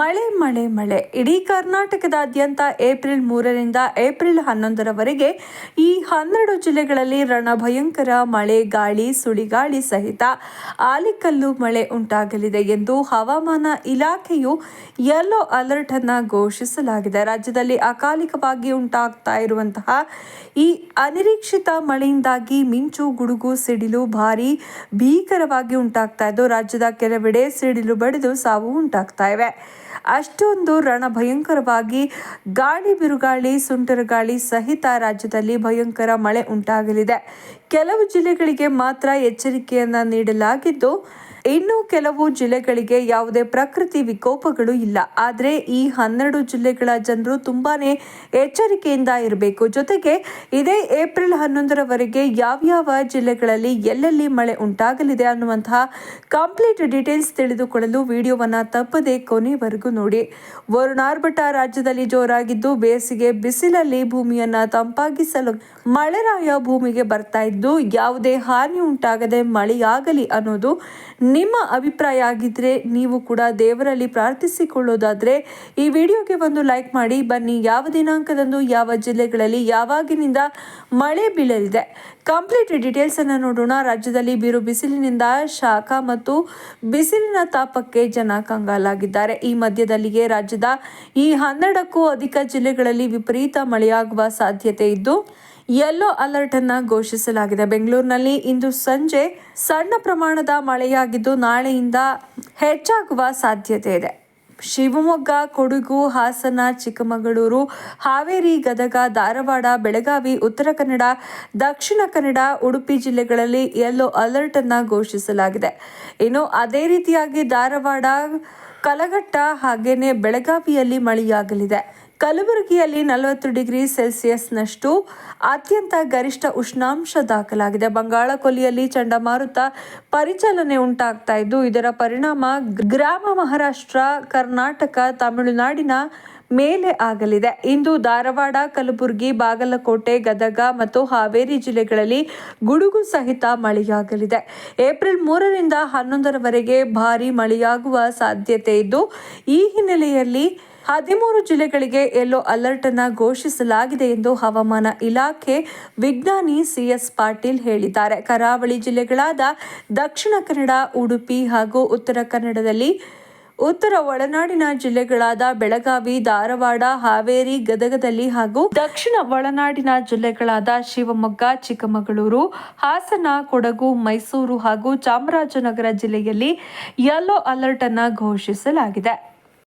ಮಳೆ ಮಳೆ ಮಳೆ. ಇಡೀ ಕರ್ನಾಟಕದಾದ್ಯಂತ ಏಪ್ರಿಲ್ ಮೂರರಿಂದ ಏಪ್ರಿಲ್ ಹನ್ನೊಂದರವರೆಗೆ ಈ ಹನ್ನೆರಡು ಜಿಲ್ಲೆಗಳಲ್ಲಿ ರಣಭಯಂಕರ ಮಳೆ, ಗಾಳಿ, ಸುಳಿಗಾಳಿ ಸಹಿತ ಆಲಿಕಲ್ಲು ಮಳೆ ಉಂಟಾಗಲಿದೆ ಎಂದು ಹವಾಮಾನ ಇಲಾಖೆಯು ಯೆಲ್ಲೋ ಅಲರ್ಟ್ ಅನ್ನು ಘೋಷಿಸಲಾಗಿದೆ. ರಾಜ್ಯದಲ್ಲಿ ಅಕಾಲಿಕವಾಗಿ ಉಂಟಾಗ್ತಾ ಇರುವಂತಹ ಈ ಅನಿರೀಕ್ಷಿತ ಮಳೆಯಿಂದಾಗಿ ಮಿಂಚು, ಗುಡುಗು, ಸಿಡಿಲು ಭಾರಿ ಭೀಕರವಾಗಿ ಉಂಟಾಗ್ತಾ ಇದ್ದು, ರಾಜ್ಯದ ಕೆಲವೆಡೆ ಸಿಡಿಲು ಬಡಿದು ಸಾವು ಉಂಟಾಗ್ತಾ ಇವೆ. ಅಷ್ಟೊಂದು ರಣ ಭಯಂಕರವಾಗಿ ಗಾಳಿ ಬಿರುಗಾಳಿ ಸುಂಟರ ಗಾಳಿ ಸಹಿತ ರಾಜ್ಯದಲ್ಲಿ ಭಯಂಕರ ಮಳೆ ಉಂಟಾಗಲಿದೆ. ಕೆಲವು ಜಿಲ್ಲೆಗಳಿಗೆ ಮಾತ್ರ ಎಚ್ಚರಿಕೆಯನ್ನ ನೀಡಲಾಗಿದ್ದು ಇನ್ನು ಕೆಲವು ಜಿಲ್ಲೆಗಳಿಗೆ ಯಾವುದೇ ಪ್ರಕೃತಿ ವಿಕೋಪಗಳು ಇಲ್ಲ. ಆದರೆ ಈ ಹನ್ನೆರಡು ಜಿಲ್ಲೆಗಳ ಜನರು ತುಂಬಾನೇ ಎಚ್ಚರಿಕೆಯಿಂದ ಇರಬೇಕು. ಜೊತೆಗೆ ಇದೇ ಏಪ್ರಿಲ್ ಹನ್ನೊಂದರವರೆಗೆ ಯಾವ್ಯಾವ ಜಿಲ್ಲೆಗಳಲ್ಲಿ ಎಲ್ಲೆಲ್ಲಿ ಮಳೆ ಉಂಟಾಗಲಿದೆ ಅನ್ನುವಂತಹ ಕಂಪ್ಲೀಟ್ ಡೀಟೇಲ್ಸ್ ತಿಳಿದುಕೊಳ್ಳಲು ವಿಡಿಯೋವನ್ನು ತಪ್ಪದೆ ಕೊನೆವರೆಗೂ ನೋಡಿ. ವರುಣಾರ್ಭಟ ರಾಜ್ಯದಲ್ಲಿ ಜೋರಾಗಿದ್ದು ಬೇಸಿಗೆ ಬಿಸಿಲಲ್ಲಿ ಭೂಮಿಯನ್ನು ತಂಪಾಗಿಸಲು ಮಳೆರಾಯ ಭೂಮಿಗೆ ಬರ್ತಾ ಇದ್ದು ಯಾವುದೇ ಹಾನಿ ಉಂಟಾಗದೆ ಮಳೆಯಾಗಲಿ ಅನ್ನೋದು ನಿಮ್ಮ ಅಭಿಪ್ರಾಯ ಆಗಿದ್ರೆ ನೀವು ಕೂಡ ದೇವರಲ್ಲಿ ಪ್ರಾರ್ಥಿಸಿಕೊಳ್ಳೋದಾದ್ರೆ ಈ ವಿಡಿಯೋಗೆ ಒಂದು ಲೈಕ್ ಮಾಡಿ. ಬನ್ನಿ, ಯಾವ ದಿನಾಂಕದಂದು, ಯಾವ ಜಿಲ್ಲೆಗಳಲ್ಲಿ, ಯಾವಾಗಿನಿಂದ ಮಳೆ ಬೀಳಲಿದೆ? ಕಂಪ್ಲೀಟ್ ಡೀಟೇಲ್ಸನ್ನು ನೋಡೋಣ. ರಾಜ್ಯದಲ್ಲಿ ಬಿರು ಬಿಸಿಲಿನಿಂದ ಶಾಖ ಮತ್ತು ಬಿಸಿಲಿನ ತಾಪಕ್ಕೆ ಜನ ಕಂಗಾಲಾಗಿದ್ದಾರೆ. ಈ ಮಧ್ಯದಲ್ಲಿಯೇ ರಾಜ್ಯದ ಈ ಹನ್ನೆರಡಕ್ಕೂ ಅಧಿಕ ಜಿಲ್ಲೆಗಳಲ್ಲಿ ವಿಪರೀತ ಮಳೆಯಾಗುವ ಸಾಧ್ಯತೆ ಇದ್ದು ಯೆಲ್ಲೋ ಅಲರ್ಟ್ ಅನ್ನ ಘೋಷಿಸಲಾಗಿದೆ. ಬೆಂಗಳೂರಿನಲ್ಲಿ ಇಂದು ಸಂಜೆ ಸಣ್ಣ ಪ್ರಮಾಣದ ಮಳೆಯಾಗಿದ್ದು ನಾಳೆಯಿಂದ ಹೆಚ್ಚಾಗುವ ಸಾಧ್ಯತೆ ಇದೆ. ಶಿವಮೊಗ್ಗ, ಕೊಡಗು, ಹಾಸನ, ಚಿಕ್ಕಮಗಳೂರು, ಹಾವೇರಿ, ಗದಗ, ಧಾರವಾಡ, ಬೆಳಗಾವಿ, ಉತ್ತರ ಕನ್ನಡ, ದಕ್ಷಿಣ ಕನ್ನಡ, ಉಡುಪಿ ಜಿಲ್ಲೆಗಳಲ್ಲಿ ಯೆಲ್ಲೋ ಅಲರ್ಟ್ ಅನ್ನ ಘೋಷಿಸಲಾಗಿದೆ. ಇನ್ನು ಅದೇ ರೀತಿಯಾಗಿ ಧಾರವಾಡ, ಕಲಘಟ್ಟ ಹಾಗೇನೆ ಬೆಳಗಾವಿಯಲ್ಲಿ ಮಳೆಯಾಗಲಿದೆ. ಕಲಬುರಗಿಯಲ್ಲಿ ನಲವತ್ತು ಡಿಗ್ರಿ ಸೆಲ್ಸಿಯಸ್ನಷ್ಟು ಅತ್ಯಂತ ಗರಿಷ್ಠ ಉಷ್ಣಾಂಶ ದಾಖಲಾಗಿದೆ. ಬಂಗಾಳ ಕೊಲ್ಲಿಯಲ್ಲಿ ಚಂಡಮಾರುತ ಪರಿಚಲನೆ ಉಂಟಾಗ್ತಾ ಇದ್ದು, ಇದರ ಪರಿಣಾಮ ಗ್ರಾಮ ಮಹಾರಾಷ್ಟ್ರ, ಕರ್ನಾಟಕ, ತಮಿಳುನಾಡಿನ ಮೇಲೆ ಆಗಲಿದೆ. ಇಂದು ಧಾರವಾಡ, ಕಲಬುರಗಿ, ಬಾಗಲಕೋಟೆ, ಗದಗ ಮತ್ತು ಹಾವೇರಿ ಜಿಲ್ಲೆಗಳಲ್ಲಿ ಗುಡುಗು ಸಹಿತ ಮಳೆಯಾಗಲಿದೆ. ಏಪ್ರಿಲ್ ಮೂರರಿಂದ ಹನ್ನೊಂದರವರೆಗೆ ಭಾರಿ ಮಳೆಯಾಗುವ ಸಾಧ್ಯತೆ ಇದ್ದು, ಈ ಹಿನ್ನೆಲೆಯಲ್ಲಿ ಹದಿಮೂರು ಜಿಲ್ಲೆಗಳಿಗೆ ಯೆಲ್ಲೋ ಅಲರ್ಟ್ ಅನ್ನು ಘೋಷಿಸಲಾಗಿದೆ ಎಂದು ಹವಾಮಾನ ಇಲಾಖೆ ವಿಜ್ಞಾನಿ ಸಿಎಸ್ ಪಾಟೀಲ್ ಹೇಳಿದ್ದಾರೆ. ಕರಾವಳಿ ಜಿಲ್ಲೆಗಳಾದ ದಕ್ಷಿಣ ಕನ್ನಡ, ಉಡುಪಿ ಹಾಗೂ ಉತ್ತರ ಕನ್ನಡದಲ್ಲಿ ಉತ್ತರ ಒಳನಾಡಿನ ಜಿಲ್ಲೆಗಳಾದ ಬೆಳಗಾವಿ, ಧಾರವಾಡ, ಹಾವೇರಿ, ಗದಗದಲ್ಲಿ ಹಾಗೂ ದಕ್ಷಿಣ ಒಳನಾಡಿನ ಜಿಲ್ಲೆಗಳಾದ ಶಿವಮೊಗ್ಗ, ಚಿಕ್ಕಮಗಳೂರು, ಹಾಸನ, ಕೊಡಗು, ಮೈಸೂರು ಹಾಗೂ ಚಾಮರಾಜನಗರ ಜಿಲ್ಲೆಯಲ್ಲಿ ಯೆಲ್ಲೋ ಅಲರ್ಟ್ ಅನ್ನು ಘೋಷಿಸಲಾಗಿದೆ.